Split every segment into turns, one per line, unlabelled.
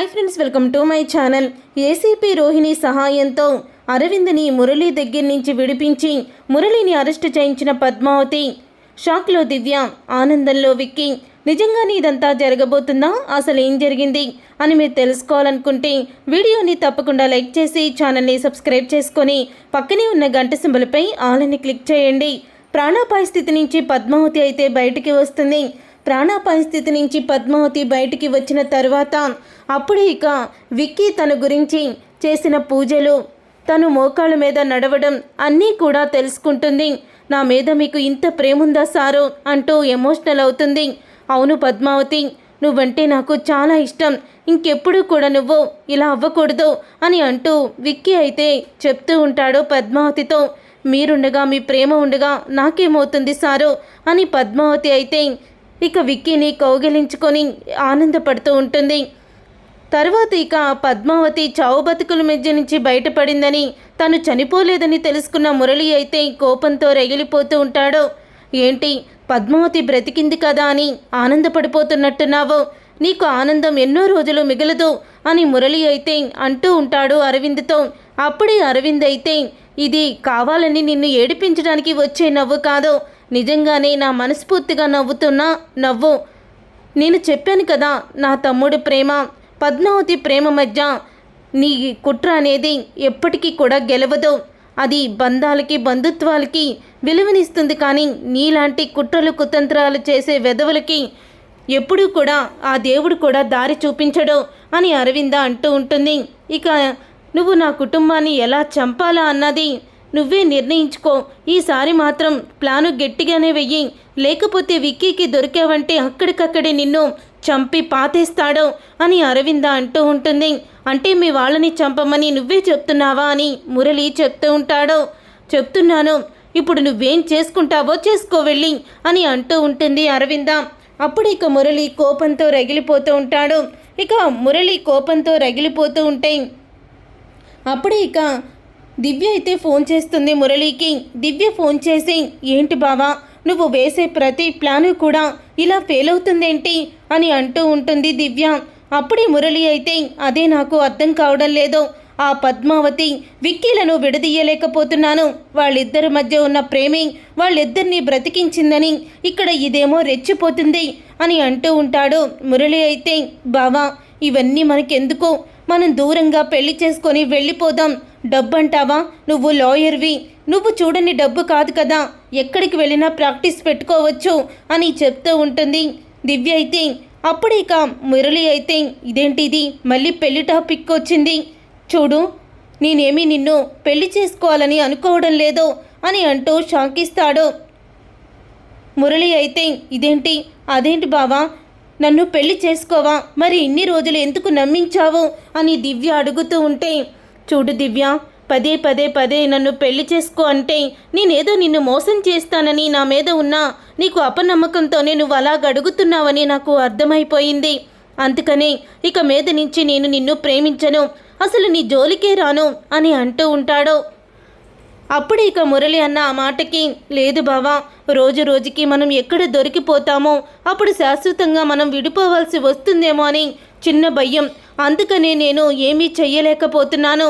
Hi friends welcome to my channel. ACP Rohini సహాయంతో అరవింద్ని మురళి దగ్గర నుంచి విడిపించి మురళిని అరెస్టు చేయించిన పద్మావతి. షాక్లో దివ్య ఆనందంలో విక్కి. నిజంగానే ఇదంతా జరగబోతుందా? అసలు ఏం జరిగింది? అని మీరు తెలుసుకోవాలనుకుంటే వీడియోని తప్పకుండా లైక్ చేసి ఛానల్ని సబ్స్క్రైబ్ చేసుకొని పక్కనే ఉన్న గంట సింబలపై ఆలని క్లిక్ చేయండి. ప్రాణాపాయ స్థితి నుంచి పద్మావతి అయితే బయటికి వస్తుంది. ప్రాణాపాయ స్థితి నుంచి పద్మావతి బయటికి వచ్చిన తర్వాత అప్పుడే ఇక విక్కీ తన గురించి చేసిన పూజలు తను మోకాళ్ళ మీద నడవడం అన్నీ కూడా తెలుసుకుంటుంది. నా మీద మీకు ఇంత ప్రేముందా సారు? అంటూ ఎమోషనల్ అవుతుంది. అవును పద్మావతి నువ్వంటే నాకు చాలా ఇష్టం. ఇంకెప్పుడు కూడా నువ్వు ఇలా అవ్వకూడదు అని అంటూ విక్కీ అయితే చెప్తూ ఉంటాడు పద్మావతితో. మీరుండగా మీ ప్రేమ ఉండగా నాకేమవుతుంది సారు? అని పద్మావతి అయితే ఇక విక్కీని కౌగిలించుకొని ఆనందపడుతూ ఉంటుంది. తర్వాత ఇక పద్మావతి చావు బతుకుల మధ్య నుంచి బయటపడిందని తను చనిపోలేదని తెలుసుకున్న మురళి అయితే కోపంతో రగిలిపోతూ ఉంటాడు. ఏంటి పద్మావతి బ్రతికింది కదా అని ఆనందపడిపోతున్నట్టున్నావు? నీకు ఆనందం ఎన్నో రోజులు మిగలదు అని మురళి అయితే అంటూ ఉంటాడు అరవింద్తో. అప్పుడే అరవింద్ అయితే ఇది కావాలని నిన్ను ఏడిపించడానికి వచ్చే నవ్వు కాదు. నిజంగానే నా మనస్ఫూర్తిగా నవ్వుతున్నా నవ్వు. నేను చెప్పాను కదా నా తమ్ముడు ప్రేమ పద్మావతి ప్రేమ మధ్య నీ కుట్ర అనేది ఎప్పటికీ కూడా గెలవదు. అది బంధాలకి బంధుత్వాలకి విలువనిస్తుంది కానీ నీలాంటి కుట్రలు కుతంత్రాలు చేసే వెధవులకి ఎప్పుడూ కూడా ఆ దేవుడు కూడా దారి చూపించడు అని అరవింద అంటూ ఉంటుంది. ఇక నువ్వు నా కుటుంబాన్ని ఎలా చంపాలా అన్నది నువ్వే నిర్ణయించుకో. ఈసారి మాత్రం ప్లాను గట్టిగానే వెయ్యి. లేకపోతే విక్కీకి దొరికావంటే అక్కడికక్కడే నిన్ను చంపి పాతేస్తాడో అని అరవింద అంటూ ఉంటుంది. అంటే మీ వాళ్ళని చంపమని నువ్వే చెప్తున్నావా అని మురళి చెప్తూ ఉంటాడు. చెప్తున్నాను. ఇప్పుడు నువ్వేం చేసుకుంటావో చేసుకో వెళ్ళి అని అంటూ ఉంటుంది అరవింద. అప్పుడు ఇక మురళి కోపంతో రగిలిపోతూ ఉంటాడు. ఇక మురళి కోపంతో రగిలిపోతూ ఉంటే అప్పుడే ఇక దివ్య అయితే ఫోన్ చేస్తుంది మురళికి. దివ్య ఫోన్ చేసి ఏంటి బావా నువ్వు వేసే ప్రతి ప్లాను కూడా ఇలా ఫెయిల్ అవుతుందేంటి? అని అంటూ ఉంటుంది దివ్య. అప్పుడే మురళి అయితే అదే నాకు అర్థం కావడం లేదు. ఆ పద్మావతి విక్కీలను విడదీయలేకపోతున్నాను. వాళ్ళిద్దరి మధ్య ఉన్న ప్రేమే వాళ్ళిద్దరిని బ్రతికించిందని ఇక్కడ ఇదేమో రెచ్చిపోతుంది అని అంటూ ఉంటాడు మురళి అయితే. బావా ఇవన్నీ మనకెందుకు? మనం దూరంగా పెళ్ళి చేసుకొని వెళ్ళిపోదాం. డబ్బు అంటావా నువ్వు లాయర్వి. నువ్వు చూడని డబ్బు కాదు కదా. ఎక్కడికి వెళ్ళినా ప్రాక్టీస్ పెట్టుకోవచ్చు అని చెప్తూ ఉంటుంది. దివ్య అయితే అప్పుడు ఇక మురళి అయితే ఇదేంటిది? మళ్ళీ పెళ్ళి టాపిక్ వచ్చింది. చూడు నేనేమీ నిన్ను పెళ్ళి చేసుకోవాలని అనుకోవడం లేదు అని అంటూ షాకిస్తాడు మురళి అయితే ఇదేంటి? అదేంటి బావా? నన్ను పెళ్ళి చేసుకోవా? మరి ఇన్ని రోజులు ఎందుకు నమ్మించావు? అని దివ్య అడుగుతూ ఉంటే చూడు దివ్య పదే పదే పదే నన్ను పెళ్ళి చేసుకో అంటే నేనేదో నిన్ను మోసం చేస్తానని నా మీద ఉన్న నీకు అపనమ్మకంతోనే నువ్వు అలాగ అడుగుతున్నావని నాకు అర్థమైపోయింది. అందుకనే ఇక మీద నుంచి నేను నిన్ను ప్రేమించను. అసలు నీ జోలికే రాను అని అంటూ ఉంటాడు. అప్పుడు ఇక మురళి అన్న ఆ మాటకి లేదు బావా రోజు రోజుకి మనం ఎక్కడ దొరికిపోతామో అప్పుడు శాశ్వతంగా మనం విడిపోవాల్సి వస్తుందేమో అని చిన్న భయం. అందుకనే నేను ఏమీ చెయ్యలేకపోతున్నాను.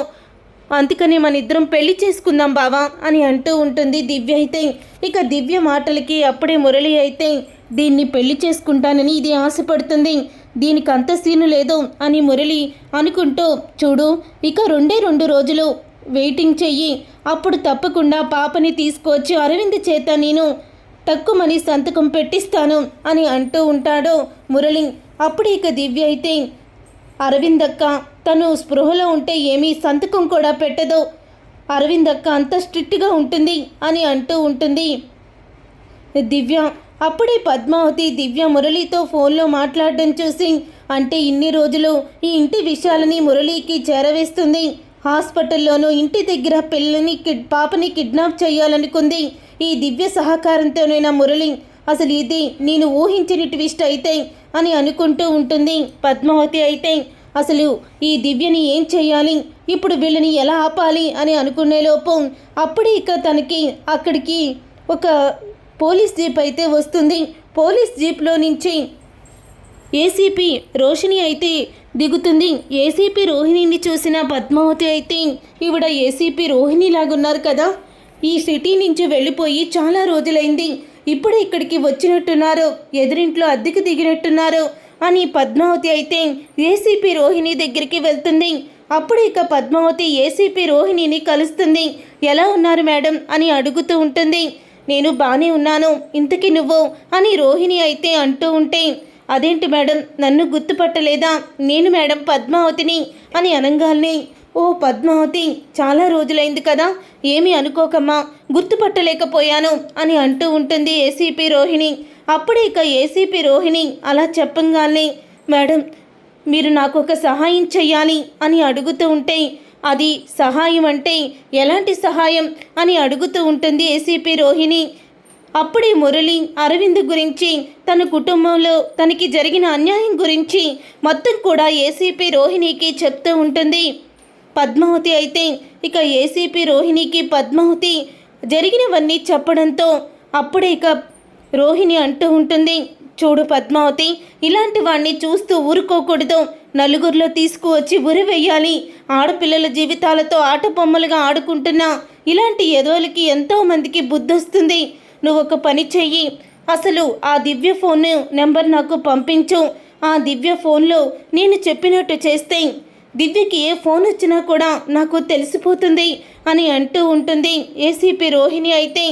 అందుకనే మన ఇద్దరం పెళ్ళి చేసుకుందాం బావా అని అంటూ ఉంటుంది దివ్య అయితే. ఇక దివ్య మాటలకి అప్పుడే మురళి అయితే దీన్ని పెళ్ళి చేసుకుంటానని ఇది ఆశపడుతుంది. దీనికి అంత సీను లేదు అని మురళి అనుకుంటూ చూడు ఇక రెండే రెండు రోజులు వెయిటింగ్ చెయ్యి. అప్పుడు తప్పకుండా పాపని తీసుకొచ్చి అరవింద్ చేత నేను తక్కువని సంతకం పెట్టిస్తాను అని అంటూ ఉంటాడు మురళి అప్పుడు ఇక దివ్య అయితే అరవింద్ అక్క తను స్పృహలో ఉంటే ఏమీ సంతకం కూడా పెట్టదు. అరవింద్ అక్క అంత స్ట్రిక్ట్గా ఉంటుంది అని అంటూ ఉంటుంది దివ్య. అప్పుడే పద్మావతి దివ్య మురళితో ఫోన్లో మాట్లాడడం చూసి అంటే ఇన్ని రోజులు ఈ ఇంటి విషయాలని మురళికి చేరవేస్తుంది. హాస్పిటల్లోనూ ఇంటి దగ్గర పిల్లని కిడ్ పాపని కిడ్నాప్ చేయాలనుకుంది. ఈ దివ్య సహకారంతోనైనా మురళి? అసలు ఇది నేను ఊహించని ట్విస్ట్ అయితే అని అనుకుంటూ ఉంటుంది పద్మావతి అయితే. అసలు ఈ దివ్యని ఏం చేయాలి? ఇప్పుడు వీళ్ళని ఎలా ఆపాలి అని అనుకునే లోపు అప్పుడే ఇక తనకి అక్కడికి ఒక పోలీస్ జీప్ అయితే వస్తుంది. పోలీస్ జీప్లో నుంచి ఏసీపీ రోషిణి అయితే దిగుతుంది. ఏసీపీ రోహిణిని చూసిన పద్మావతి అయితే ఈవిడ ఏసీపీ రోహిణి లాగున్నారు కదా. ఈ సిటీ నుంచి వెళ్ళిపోయి చాలా రోజులైంది. ఇప్పుడు ఇక్కడికి వచ్చినట్టున్నారు. ఎదురింట్లో అద్దెకు దిగినట్టున్నారు అని పద్మావతి అయితే ఏసీపీ రోహిణి దగ్గరికి వెళ్తుంది. అప్పుడు ఇక పద్మావతి ఏసీపీ రోహిణిని కలుస్తుంది. ఎలా ఉన్నారు మేడం అని అడుగుతూ ఉంటుంది. నేను బాగానే ఉన్నాను. ఇంతకి నువ్వు అని రోహిణి అయితే అంటూ ఉంటే అదేంటి మేడం? నన్ను గుర్తుపట్టలేదా? నేను మేడం పద్మావతిని అని అనగానే ఓ పద్మావతి చాలా రోజులైంది కదా. ఏమీ అనుకోకమ్మా. గుర్తుపట్టలేకపోయాను అని అంటూ ఉంటుంది ఏసీపీ రోహిణి. అప్పుడే ఇక ఏసీపీ రోహిణి అలా చెప్పంగానే మేడం మీరు నాకు ఒక సహాయం చెయ్యాలి అని అడుగుతూ ఉంటే అది సహాయం అంటే ఎలాంటి సహాయం? అని అడుగుతూ ఉంటుంది ఏసీపీ రోహిణి. అప్పుడే మురళి అరవింద్ గురించి తన కుటుంబంలో తనకి జరిగిన అన్యాయం గురించి మొత్తం కూడా ఏసీపీ రోహిణికి చెప్తూ ఉంటుంది. పద్మావతి అయితే ఇక ఏసీపీ రోహిణికి పద్మావతి జరిగినవన్నీ చెప్పడంతో అప్పుడే ఇక రోహిణి అంటూ ఉంటుంది చూడు పద్మావతి ఇలాంటి వాణ్ణి చూస్తూ ఊరుకోకూడదు. నలుగురిలో తీసుకువచ్చి ఉరి వెయ్యాలి. ఆడపిల్లల జీవితాలతో ఆట బొమ్మలుగా ఆడుకుంటున్నా. ఇలాంటి ఎదోలకి ఎంతో మందికి బుద్ధొస్తుంది. నువ్వు ఒక పని చెయ్యి. అసలు ఆ దివ్య ఫోన్ నెంబర్ నాకు పంపించు. ఆ దివ్య ఫోన్లో నేను చెప్పినట్టు చేస్తే దివ్యకి ఏ ఫోన్ వచ్చినా కూడా నాకు తెలిసిపోతుంది అని అంటూ ఉంటుంది. ఏసీపీ రోహిణి అయితే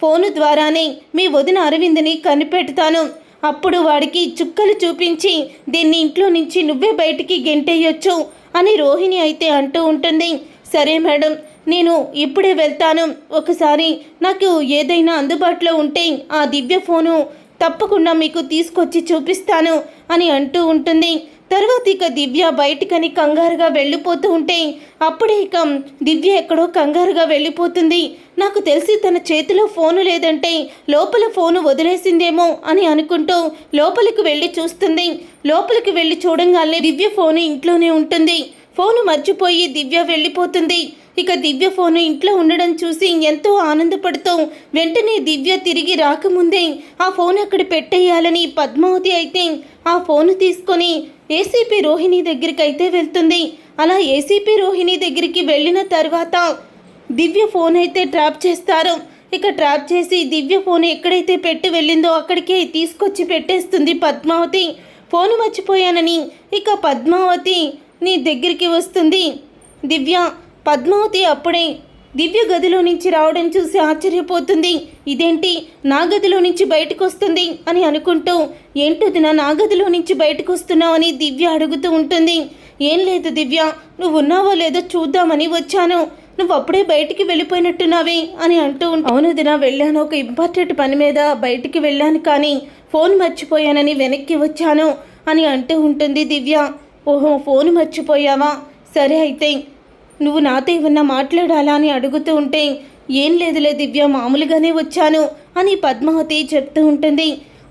ఫోను ద్వారానే మీ వదిన అరవింద్ని కనిపెడతాను. అప్పుడు వాడికి చుక్కలు చూపించి దీన్ని ఇంట్లో నుంచి నువ్వే బయటికి గెంటేయొచ్చు అని రోహిణి అయితే అంటూ ఉంటుంది. సరే మేడం నేను ఇప్పుడే వెళ్తాను. ఒకసారి నాకు ఏదైనా అందుబాటులో ఉంటే ఆ దివ్య ఫోను తప్పకుండా మీకు తీసుకొచ్చి చూపిస్తాను అని అంటూ ఉంటుంది. తర్వాత ఇక దివ్య బయటికని కంగారుగా వెళ్ళిపోతూ ఉంటే అప్పుడే ఇక దివ్య ఎక్కడో కంగారుగా వెళ్ళిపోతుంది. నాకు తెలిసి తన చేతిలో ఫోను లేదంటే లోపల ఫోను వదిలేసిందేమో అని అనుకుంటూ లోపలికి వెళ్ళి చూస్తుంది. లోపలికి వెళ్ళి చూడంగానే దివ్య ఫోను ఇంట్లోనే ఉంటుంది. ఫోను మర్చిపోయి దివ్య వెళ్ళిపోతుంది. ఇక దివ్య ఫోను ఇంట్లో ఉండడం చూసి ఎంతో ఆనందపడుతూ వెంటనే దివ్య తిరిగి రాకముందే ఆ ఫోన్ అక్కడ పెట్టేయాలని పద్మావతి అయితే ఆ ఫోను తీసుకొని ఏసీపీ రోహిణి దగ్గరికి అయితే వెళ్తుంది. అలా ఏసీపీ రోహిణి దగ్గరికి వెళ్ళిన తర్వాత దివ్య ఫోన్ అయితే ట్రాప్ చేస్తారు. ఇక ట్రాప్ చేసి దివ్య ఫోన్ ఎక్కడైతే పెట్టి వెళ్ళిందో అక్కడికే తీసుకొచ్చి పెట్టేస్తుంది పద్మావతి. ఫోన్ మర్చిపోయానని ఇక పద్మావతి నీ దగ్గరికి వస్తుంది. దివ్య పద్మావతి అప్పుడే దివ్య గదిలో నుంచి రావడం చూసి ఆశ్చర్యపోతుంది. ఇదేంటి? నా గదిలో నుంచి బయటకు వస్తుంది అని అనుకుంటూ ఏంటో నా గదిలో నుంచి బయటకు వస్తున్నావు అని దివ్య అడుగుతూ ఉంటుంది. ఏం లేదు దివ్య నువ్వు ఉన్నావో లేదో చూద్దామని వచ్చాను. నువ్వు అప్పుడే బయటికి వెళ్ళిపోయినట్టున్నావే అని అంటూ అవును దిన వెళ్ళాను. ఒక ఇంపార్టెంట్ పని మీద బయటికి వెళ్ళాను కానీ ఫోన్ మర్చిపోయానని వెనక్కి వచ్చాను అని అంటూ ఉంటుంది దివ్య. ఓహో ఫోన్ మర్చిపోయావా? సరే అయితే నువ్వు నాతో ఏమన్నా మాట్లాడాలా అని అడుగుతూ ఉంటే ఏం లేదులే దివ్య మామూలుగానే వచ్చాను అని పద్మావతి చెప్తూ ఉంటుంది.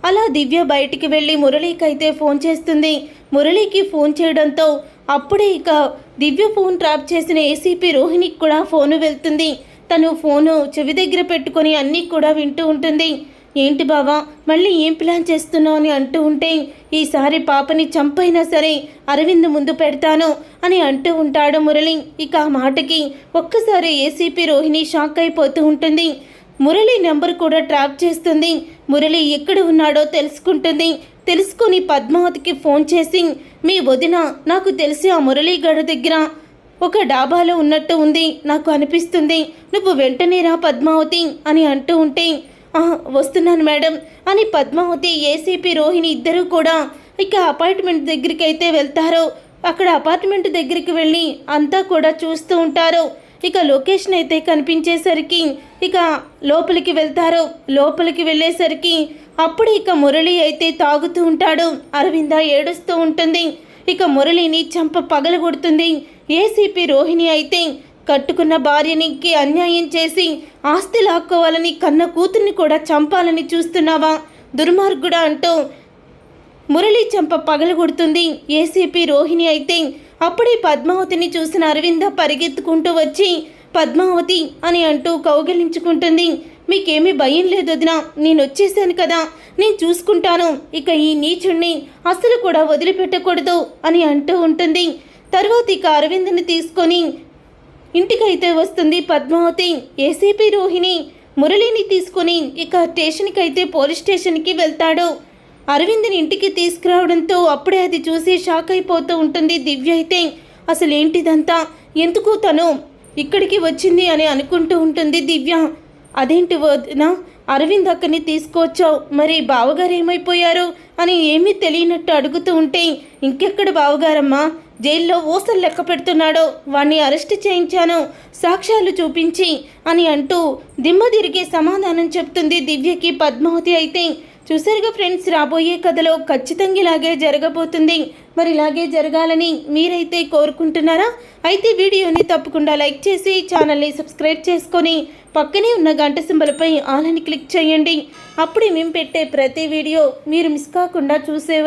అలా దివ్య బయటికి వెళ్ళి మురళీకి అయితే ఫోన్ చేస్తుంది. మురళీకి ఫోన్ చేయడంతో అప్పుడే ఇక దివ్య ఫోన్ ట్రాప్ చేసిన ఏసీపీ రోహిణికి కూడా ఫోను వెళ్తుంది. తను ఫోను చెవి దగ్గర పెట్టుకొని అన్నీ కూడా వింటూ ఉంటుంది. ఏంటి బావా మళ్ళీ ఏం ప్లాన్ చేస్తున్నావు అని అంటూ ఉంటే ఈసారి పాపని చంపైనా సరే అరవింద్ ముందు పెడతాను అని అంటూ ఉంటాడు మురళి. ఇక ఆ మాటకి ఒక్కసారి ఏసీపీ రోహిణి షాక్ అయిపోతూ ఉంటుంది. మురళి నెంబర్ కూడా ట్రాప్ చేస్తుంది. మురళి ఎక్కడ ఉన్నాడో తెలుసుకుంటుంది. తెలుసుకుని పద్మావతికి ఫోన్ చేసి మీ వదిన నాకు తెలిసి ఆ మురళీగడ దగ్గర ఒక డాబాలో ఉన్నట్టు ఉంది. నాకు అనిపిస్తుంది. నువ్వు వెంటనే రా పద్మావతి అని అంటూ ఉంటే వస్తున్నాను మేడం అని పద్మావతి ఏసీపీ రోహిణి ఇద్దరూ కూడా ఇక అపార్ట్మెంట్ దగ్గరికి అయితే వెళ్తారు. అక్కడ అపార్ట్మెంట్ దగ్గరికి వెళ్ళి అంతా కూడా చూస్తూ ఉంటారు. ఇక లొకేషన్ అయితే కనిపించేసరికి ఇక లోపలికి వెళ్తారు. లోపలికి వెళ్ళేసరికి అప్పుడు ఇక మురళి అయితే తాగుతూ ఉంటాడు. అరవింద ఏడుస్తూ ఉంటుంది. ఇక మురళిని చంప పగలగొడుతుంది. ఏసీపీ రోహిణి అయితే కట్టుకున్న భార్యనికి అన్యాయం చేసి ఆస్తి లాక్కోవాలని కన్న కూతుర్ని కూడా చంపాలని చూస్తున్నావా? దుర్మార్గుడా అంటూ మురళీ చంప పగలగొడుతుంది. ఏసీపీ రోహిణి అయితే అప్పుడే పద్మావతిని చూసిన అరవింద పరిగెత్తుకుంటూ వచ్చి పద్మావతి అని అంటూ కౌగిలించుకుంటుంది. మీకేమీ భయం లేదు వదినా నేను వచ్చేసాను కదా. నేను చూసుకుంటాను. ఇక ఈ నీచుణ్ణి అస్సలు కూడా వదిలిపెట్టకూడదు అని అంటూ ఉంటుంది. తర్వాత ఇక అరవింద్ని తీసుకొని ఇంటికైతే వస్తుంది పద్మావతి. ఏసీపీ రోహిణి మురళిని తీసుకొని ఇక స్టేషన్కి అయితే పోలీస్ స్టేషన్కి వెళ్తాడు. అరవింద్ని ఇంటికి తీసుకురావడంతో అప్పుడే అది చూసి షాక్ అయిపోతూ ఉంటుంది దివ్య అయితే. అసలు ఏంటిదంతా ఎందుకు తను ఇక్కడికి వచ్చింది అని అనుకుంటూ ఉంటుంది దివ్య. అదేంటి వదినా? అరవింద్ అక్కని తీసుకొచ్చావు మరి బావగారు ఏమైపోయారు అని ఏమీ తెలియనట్టు అడుగుతూ ఉంటే ఇంకెక్కడ బావగారమ్మా? జైల్లో ఊసలు లెక్క పెడుతున్నాడో వాణ్ణి అరెస్ట్ చేయించాను సాక్ష్యాలు చూపించి అని అంటూ దిమ్మ తిరిగే సమాధానం చెప్తుంది దివ్యకి పద్మావతి అయితే. చూసారుగా ఫ్రెండ్స్ రాబోయే కథలో ఖచ్చితంగా ఇలాగే జరగబోతుంది. మరి ఇలాగే జరగాలని మీరైతే కోరుకుంటున్నారా? అయితే వీడియోని తప్పకుండా లైక్ చేసి ఛానల్ని సబ్స్క్రైబ్ చేసుకొని పక్కనే ఉన్న గంట సింబలపై ఆల్ అని క్లిక్ చేయండి. అప్పుడే మేము పెట్టే ప్రతి వీడియో మీరు మిస్ కాకుండా చూసే